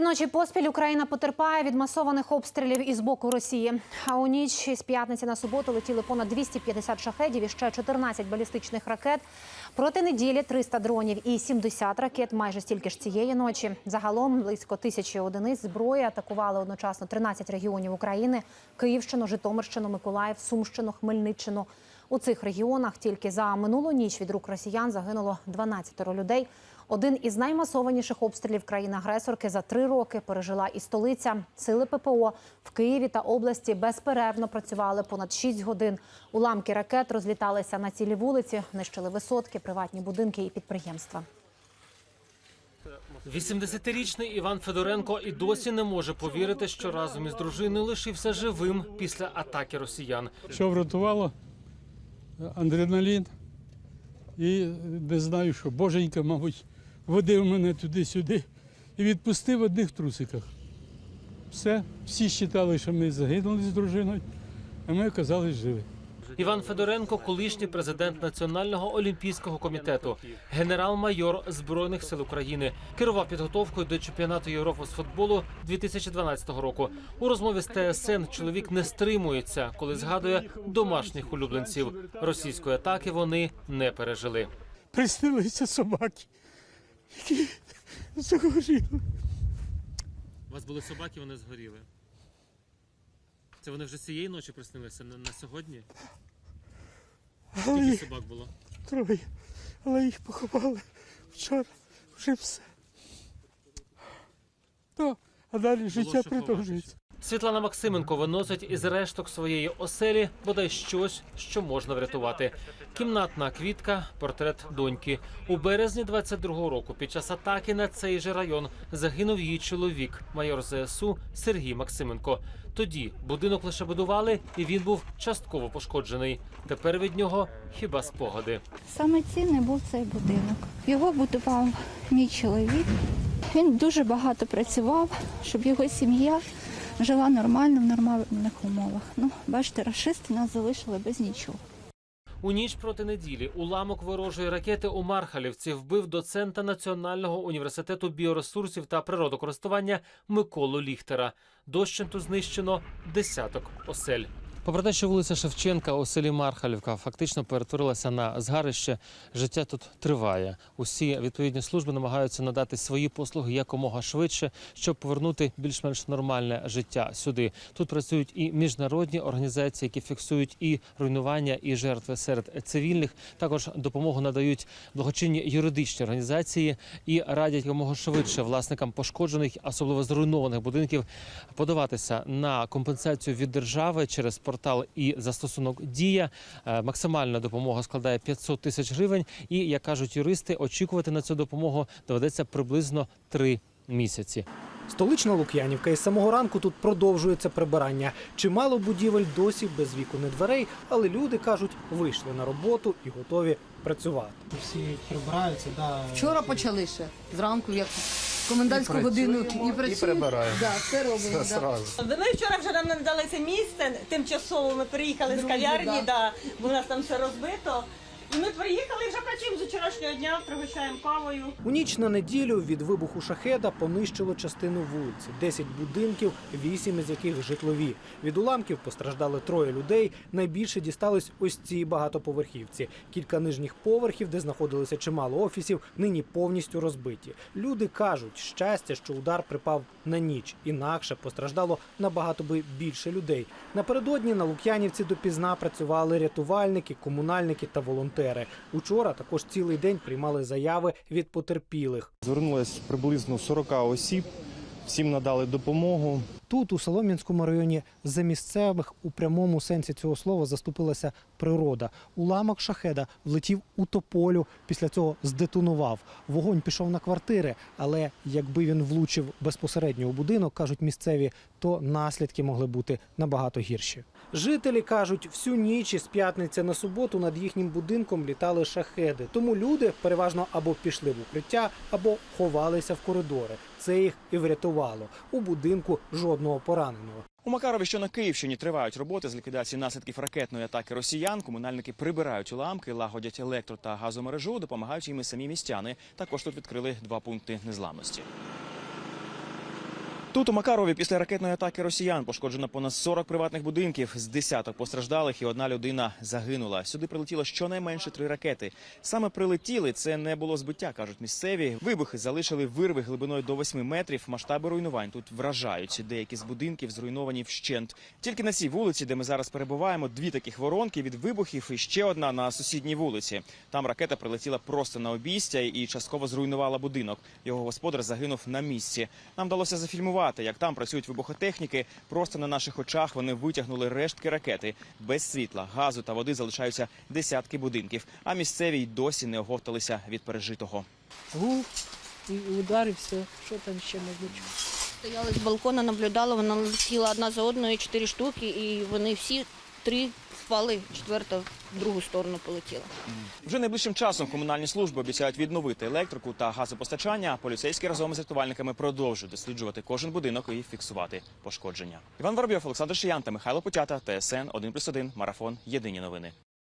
Три ночі поспіль Україна потерпає від масованих обстрілів із боку Росії. А у ніч з п'ятниці на суботу летіли понад 250 шахедів і ще 14 балістичних ракет. Проти неділі 300 дронів і 70 ракет. Майже стільки ж цієї ночі. Загалом близько тисячі одиниць зброї атакували одночасно 13 регіонів України: Київщину, Житомирщину, Миколаїв, Сумщину, Хмельниччину. У цих регіонах тільки за минулу ніч від рук росіян загинуло 12 людей. Один із наймасованіших обстрілів країни-агресорки за три роки пережила і столиця. Сили ППО в Києві та області безперервно працювали понад 6 годин. Уламки ракет розліталися на цілі вулиці, нищили висотки, приватні будинки і підприємства. 80-річний Іван Федоренко і досі не може повірити, що разом із дружиною лишився живим після атаки росіян. Що врятувало? Адреналін. І не знаю, що боженька, мабуть, водив мене туди-сюди і відпустив в одних трусиках. Все, всі вважали, що ми загинули з дружиною, а ми оказались живі. Іван Федоренко, колишній президент Національного олімпійського комітету, генерал-майор збройних сил України, керував підготовкою до чемпіонату Європи з футболу 2012 року. У розмові з ТСН чоловік не стримується, коли згадує домашніх улюбленців. Російської атаки вони не пережили. Приснилися собаки, які загоріли. У вас були собаки, вони згоріли. Це вони вже цієї ночі приснилися на, на сьогодні? Але їх собак було? троє. Але їх поховали вчора. Вже все. То, а далі життя що продовжується. Світлана Максименко виносить із решток своєї оселі бодай щось, що можна врятувати. Кімнатна квітка, портрет доньки. У березні 22-го року під час атаки на цей же район загинув її чоловік, майор ЗСУ Сергій Максименко. Тоді будинок лише будували, і він був частково пошкоджений. Тепер від нього хіба спогади. Саме цінний був цей будинок. Його будував мій чоловік. Він дуже багато працював, щоб його сім'я жила нормально в нормальних умовах. Ну, бачите, рашисти нас залишили без нічого. У ніч проти неділі уламок ворожої ракети у Мархалівці вбив доцента Національного університету біоресурсів та природокористування Миколу Ліхтера. Дощенту знищено десяток осель. Попри те, що вулиця Шевченка у селі Мархалівка фактично перетворилася на згарище, життя тут триває. Усі відповідні служби намагаються надати свої послуги якомога швидше, щоб повернути більш-менш нормальне життя сюди. Тут працюють і міжнародні організації, які фіксують і руйнування, і жертви серед цивільних. Також допомогу надають благочинні юридичні організації і радять якомога швидше власникам пошкоджених, особливо зруйнованих будинків, подаватися на компенсацію від держави через портал і застосунок Дія. Е, Максимальна допомога складає 500 тисяч гривень. І як кажуть юристи, очікувати на цю допомогу доведеться приблизно три місяці. Столична Лук'янівка із самого ранку тут продовжується прибирання. Чимало будівель досі без віку не дверей, але люди кажуть, вийшли на роботу і готові працювати. Всі прибираються, да. Вчора почали ще зранку, як комендантську годину і працюємо. І прибираємо. Да, все робимо. Да. Ми вчора вже нам надали це місце. Тимчасово ми приїхали з Друзі, кав'ярні, да. да, бо у нас там все розбито. І ми приїхали вже працюємо з вчорашнього дня, пригощаємо кавою. У ніч на неділю від вибуху шахеда понищило частину вулиці, 10 будинків, 8 із яких житлові. Від уламків постраждали троє людей. Найбільше дістались ось цій багатоповерхівці. Кілька нижніх поверхів, де знаходилося чимало офісів, нині повністю розбиті. Люди кажуть, щастя, що удар припав на ніч, інакше постраждало набагато би більше людей. Напередодні на Лук'янівці допізна працювали рятувальники, комунальники та волонтери. Учора також цілий день приймали заяви від потерпілих. Звернулось приблизно 40 осіб, всім надали допомогу. Тут, у Солом'янському районі, за місцевих у прямому сенсі цього слова заступилася природа. Уламок шахеда влетів у тополю, після цього здетонував. Вогонь пішов на квартири, але якби він влучив безпосередньо у будинок, кажуть місцеві, то наслідки могли бути набагато гірші. Жителі кажуть, всю ніч із п'ятниці на суботу над їхнім будинком літали шахеди. Тому люди переважно або пішли в укриття, або ховалися в коридори. Це їх і врятувало. У будинку жодного пораненого. У Макарові, що на Київщині, тривають роботи з ліквідації наслідків ракетної атаки росіян. Комунальники прибирають уламки, лагодять електро та газомережу, допомагають їм і самі містяни. Також тут відкрили два пункти незламності. Тут у Макарові після ракетної атаки росіян пошкоджено понад 40 приватних будинків, з десяток постраждалих і одна людина загинула. Сюди прилетіло щонайменше три ракети. Саме прилетіли це не було збиття, кажуть місцеві. Вибухи залишили вирви глибиною до 8 метрів. Масштаби руйнувань тут вражають. Деякі з будинків зруйновані вщент. Тільки на цій вулиці, де ми зараз перебуваємо, дві таких воронки від вибухів і ще одна на сусідній вулиці. Там ракета прилетіла просто на обійстя і частково зруйнувала будинок. Його господар загинув на місці. Нам вдалося зафільмувати, як там працюють вибухотехніки. Просто на наших очах вони витягнули рештки ракети. Без світла, газу та води залишаються десятки будинків. А місцеві й досі не оговталися від пережитого. Гук і удар, і все. Що там ще можна чути? Стояли з балкона, наблюдала, вона летіла одна за одною, чотири штуки, і вони всі три впали, четверта в другу сторону полетіла. Вже найближчим часом комунальні служби обіцяють відновити електрику та газопостачання. Поліцейські разом з рятувальниками продовжують досліджувати кожен будинок і фіксувати пошкодження. Іван Воробйов, Олександр Шиян та Михайло Путята, ТСН 1+,1, Марафон. Єдині новини.